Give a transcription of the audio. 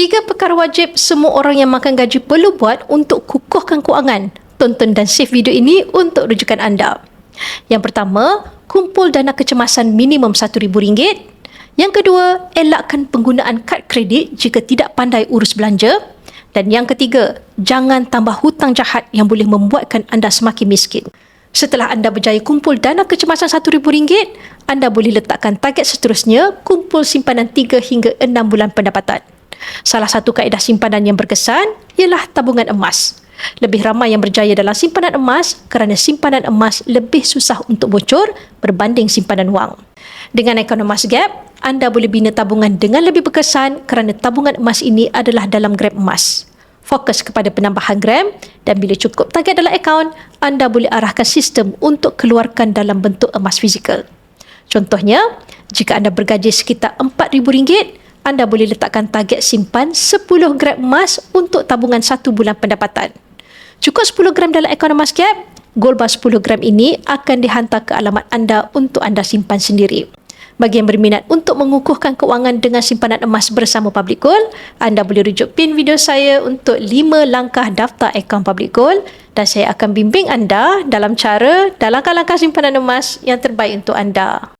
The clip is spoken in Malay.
Tiga perkara wajib semua orang yang makan gaji perlu buat untuk kukuhkan kewangan. Tonton dan save video ini untuk rujukan anda. Yang pertama, kumpul dana kecemasan minimum RM1,000. Yang kedua, elakkan penggunaan kad kredit jika tidak pandai urus belanja. Dan yang ketiga, jangan tambah hutang jahat yang boleh membuatkan anda semakin miskin. Setelah anda berjaya kumpul dana kecemasan RM1,000, anda boleh letakkan target seterusnya kumpul simpanan 3 hingga 6 bulan pendapatan. Salah satu kaedah simpanan yang berkesan ialah tabungan emas. Lebih ramai yang berjaya dalam simpanan emas kerana simpanan emas lebih susah untuk bocor berbanding simpanan wang. Dengan akaun emas gap, anda boleh bina tabungan dengan lebih berkesan kerana tabungan emas ini adalah dalam gram emas. Fokus kepada penambahan gram dan bila cukup target dalam akaun, anda boleh arahkan sistem untuk keluarkan dalam bentuk emas fizikal. Contohnya, jika anda bergaji sekitar RM4,000, anda boleh letakkan target simpan 10 gram emas untuk tabungan satu bulan pendapatan. Cukup 10 gram dalam akaun emas gap, gold bar 10 gram ini akan dihantar ke alamat anda untuk anda simpan sendiri. Bagi yang berminat untuk mengukuhkan kewangan dengan simpanan emas bersama Public Gold, anda boleh rujuk pin video saya untuk 5 langkah daftar akaun Public Gold dan saya akan bimbing anda dalam cara dan langkah-langkah simpanan emas yang terbaik untuk anda.